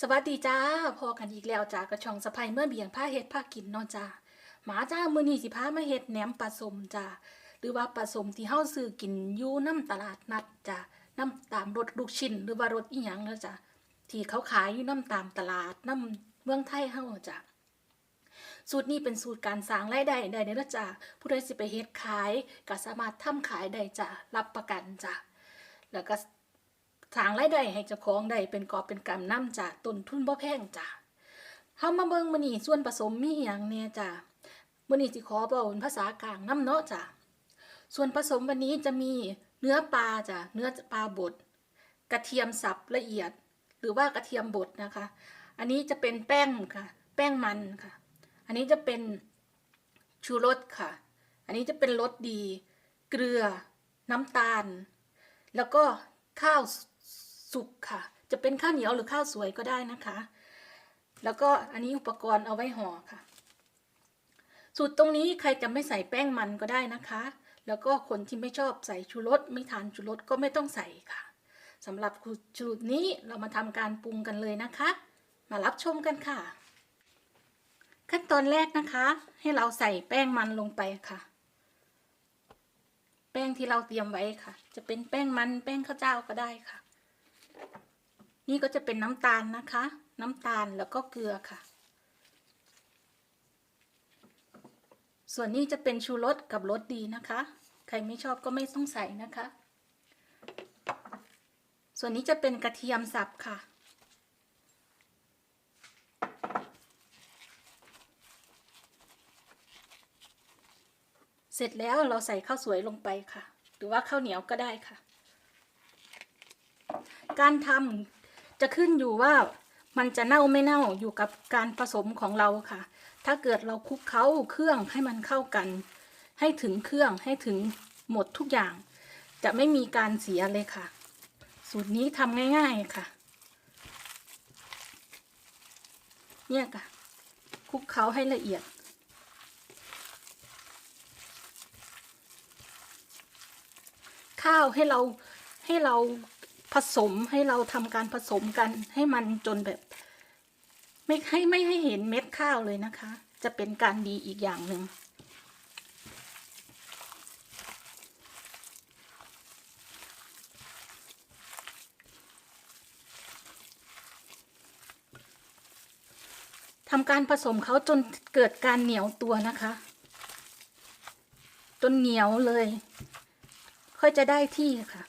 สวัสดีจ้าพอกันอีกแล้วจ้ากระชองสะพายเมื่อเบียงผ้าเฮ็ดผ้ากินนอนจ้าหมาจ้ามือนี้สิพามาเฮ็ดแหนมปลาสมจ้าหรือว่าปลาสมที่เฮาซื้อกินอยู่น้ำตลาดนัดจ้าน้ำตามรถลูกชิ้นหรือว่ารถอีหยังเนาะจ้าที่เขาขายอยู่น้ำตามตลาดน้ำเมืองไทยเฮาจ้าสูตรนี้เป็นสูตรการสร้างรายได้ได้เด้อจ้าผู้ใดสิไปเฮ็ดขายก็สามารถทำขายได้จ้ารับประกันจ้าแล้วก็ ทางรายได้ให้เจ้าของได้เป็นกอบเป็นกำนำจ้ะต้นทุนบ่แพงจ้ะเฮามาเบิ่งมื้อนี้ส่วนผสมมีอีหยังแหน่จ้ะมื้อนี้สิขอเว้าเป็นภาษากลางนํเนาะจ้ะส่วนผสมวันนี้จะมีเนื้อปลาจ้ะเนื้อปลาบด กระเทียมสับละเอียด หรือว่ากระเทียมบดนะคะ อันนี้จะเป็นแป้งค่ะ แป้งมันค่ะ อันนี้จะเป็นชูรสค่ะ อันนี้จะเป็นรสดี เกลือ น้ำตาล แล้วก็ข้าว สุกค่ะ จะเป็นข้าวเหนียวหรือข้าวสวยก็ได้นะคะ แล้วก็อันนี้อุปกรณ์เอาไว้ห่อค่ะ สูตรตรงนี้ใครจะไม่ใส่แป้งมันก็ได้นะคะ แล้วก็คนที่ไม่ชอบใส่ชูรสไม่ทานชูรสก็ไม่ต้องใส่ค่ะสำหรับสูตรนี้เรามาทำการปรุงกันเลยนะคะ มารับชมกันค่ะ ขั้นตอนแรกนะคะ ให้เราใส่แป้งมันลงไปค่ะแป้งที่เราเตรียมไว้ค่ะ จะเป็นแป้งมันแป้งข้าวเจ้าก็ได้ค่ะ นี่ก็จะเป็นน้ำตาลนะคะ น้ำตาลแล้วก็เกลือค่ะ ส่วนนี้จะเป็นชูรสกับรสดีนะคะ ใครไม่ชอบก็ไม่ต้องใส่นะคะ ส่วนนี้จะเป็นกระเทียมสับค่ะเสร็จแล้วเราใส่ข้าวสวยลงไปค่ะ หรือว่าข้าวเหนียวก็ได้ค่ะ การทำจะขึ้นอยู่ว่ามันจะเน่าไม่เน่าอยู่กับการผสมของเราค่ะ ถ้าเกิดเราคลุกเคล้าเครื่องให้มันเข้ากัน ให้ถึงเครื่องให้ถึงหมดทุกอย่าง จะไม่มีการเสียเลยค่ะ สูตรนี้ทำง่ายๆค่ะ เนี่ยค่ะคลุกเคล้าให้ละเอียดข้าวให้เราให้เรา ผสมให้เราทำการผสมกันให้มันจนแบบ ไม่ให้ไม่ให้เห็นเม็ดข้าวเลยนะคะ จะเป็นการดีอีกอย่างหนึ่งทำการผสมเขาจนเกิดการเหนียวตัวนะคะ จนเหนียวเลย ค่อยจะได้ที่ค่ะ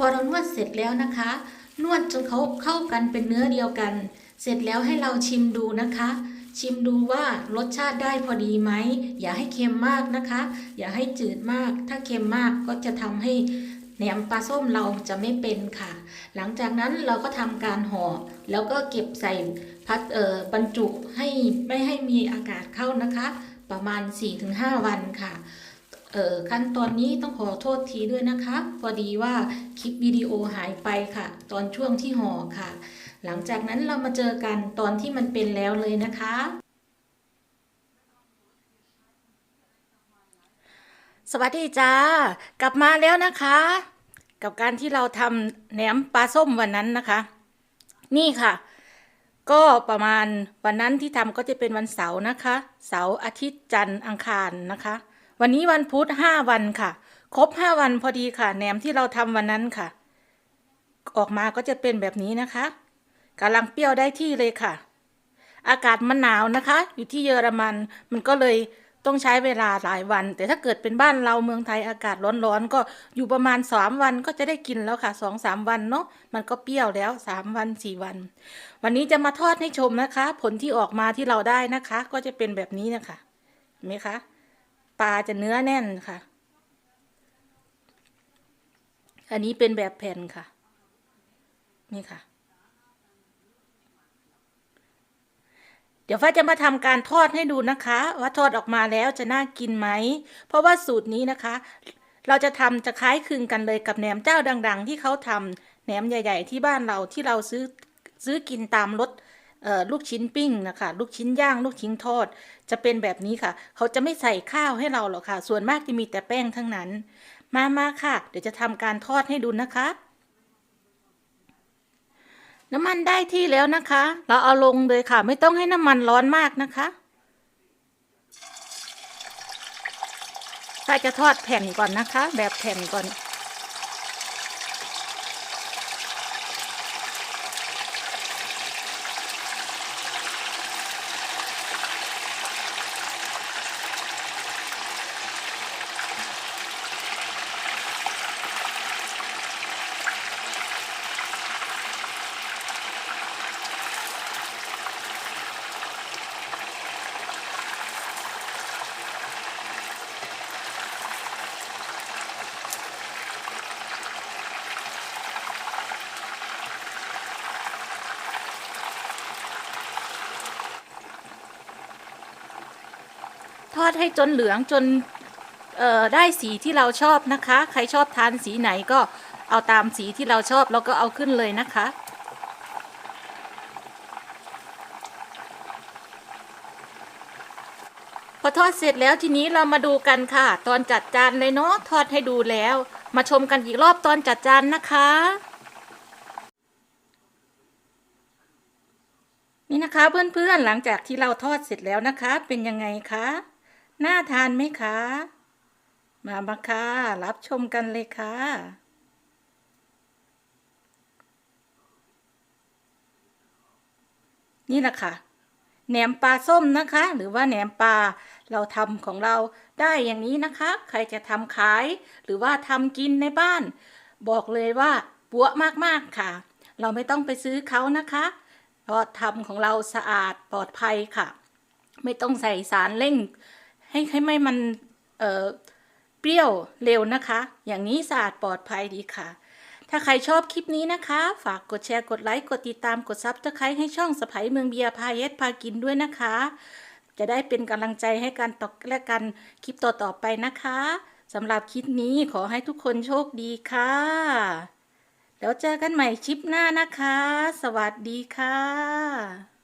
พอเรานวดเสร็จแล้วนะคะ นวดจนเขาเข้ากันเป็นเนื้อเดียวกัน เสร็จแล้วให้เราชิมดูนะคะ ชิมดูว่ารสชาติได้พอดีไหม อย่าให้เค็มมากนะคะ อย่าให้จืดมาก ถ้าเค็มมากก็จะทำให้แหนมปลาส้มเราจะไม่เป็นค่ะ หลังจากนั้นเราก็ทำการห่อแล้วก็เก็บใส่พัดเอ่อบรรจุให้ไม่ให้มีอากาศเข้านะคะ ประมาณ 4-5 วันค่ะ เอ่อขั้นตอนนี้ต้องขอโทษทีด้วยนะคะ พอดีว่าคลิปวิดีโอหายไปค่ะ ตอนช่วงที่ห่อค่ะ หลังจากนั้นเรามาเจอกันตอนที่มันเป็นแล้วเลยนะคะ สวัสดีจ้ากลับมาแล้วนะคะ กับการที่เราทำแหนมปลาส้มวันนั้นนะคะ นี่ค่ะ ก็ประมาณวันนั้นที่ทำก็จะเป็นวันเสาร์นะคะ เสาร์อาทิตย์จันทร์อังคารนะคะ วันนี้วันพุธห้าวันค่ะ ครบห้าวันพอดีค่ะแหนมที่เราทำวันนั้นค่ะ ออกมาก็จะเป็นแบบนี้นะคะกำลังเปรี้ยวได้ที่เลยค่ะ อากาศมันหนาวนะคะ อยู่ที่เยอรมันมันก็เลยต้องใช้เวลาหลายวัน แต่ถ้าเกิดเป็นบ้านเราเมืองไทยอากาศร้อนๆก็อยู่ประมาณสามวันก็จะได้กินแล้วค่ะสองสามวันเนาะมันก็เปรี้ยวแล้วสามวันสี่วัน วันนี้จะมาทอดให้ชมนะคะ ผลที่ออกมาที่เราได้นะคะ ก็จะเป็นแบบนี้นะคะเห็นไหมคะ ปลาจะเนื้อแน่นค่ะ อันนี้เป็นแบบแผ่นค่ะ นี่ค่ะ เดี๋ยวฟ้าจะมาทำการทอดให้ดูนะคะ ว่าทอดออกมาแล้วจะน่ากินไหม เพราะว่าสูตรนี้นะคะ เราจะทำจะคล้ายคลึงกันเลยกับแหนมเจ้าดัง ๆ ที่เขาทำแหนมใหญ่ ๆ ที่บ้านเราที่เราซื้อซื้อกินตามรถ ลูกชิ้นปิ้งนะคะลูกชิ้นย่าง ลูกชิ้นทอด จะเป็นแบบนี้ค่ะ เขาจะไม่ใส่ข้าวให้เราหรอกค่ะ ส่วนมากจะมีแต่แป้งทั้งนั้น มามาค่ะ เดี๋ยวจะทำการทอดให้ดูนะคะ น้ำมันได้ที่แล้วนะคะ เราเอาลงเลยค่ะ ไม่ต้องให้น้ำมันร้อนมากนะคะถ้าจะทอดแผ่นก่อนนะคะ แบบแผ่นก่อน อดให้จนเหลืองจนได้สีที่เราชอบนะคะ ใครชอบทานสีไหนก็เอาตามสีที่เราชอบแล้วก็เอาขึ้นเลยนะคะ พอทอดเสร็จแล้วทีนี้เรามาดูกันค่ะ ตอนจัดจานเลยเนาะทอดให้ดูแล้ว มาชมกันอีกรอบตอนจัดจานนะคะนี่นะคะเพื่อนๆหลังจากที่เราทอดเสร็จแล้วนะคะ เป็นยังไงคะ น่าทานไหมคะ มามาค่ะรับชมกันเลยค่ะนี่แหละค่ะแหนมปลาส้มนะคะ หรือว่าแหนมปลาเราทำของเราได้อย่างนี้นะคะ ใครจะทำขาย หรือว่าทำกินในบ้าน บอกเลยว่าปัวมากๆค่ะ เราไม่ต้องไปซื้อเขานะคะเพราะทำของเราสะอาดปลอดภัยค่ะ ไม่ต้องใส่สารเร่ง ให้ให้ไม่มันเออเปรี้ยวเร็วนะคะ อย่างนี้สะอาดปลอดภัยดีค่ะ ถ้าใครชอบคลิปนี้นะคะ ฝากกดแชร์กดไลค์กดติดตามกดซับสไครต์ให้ช่องสไปเมืองเบียร์พาเยสพากินด้วยนะคะ จะได้เป็นกำลังใจให้กันต่อและกันคลิปต่อๆไปนะคะสำหรับคลิปนี้ขอให้ทุกคนโชคดีค่ะแล้วเจอกันใหม่คลิปหน้านะคะ สวัสดีค่ะ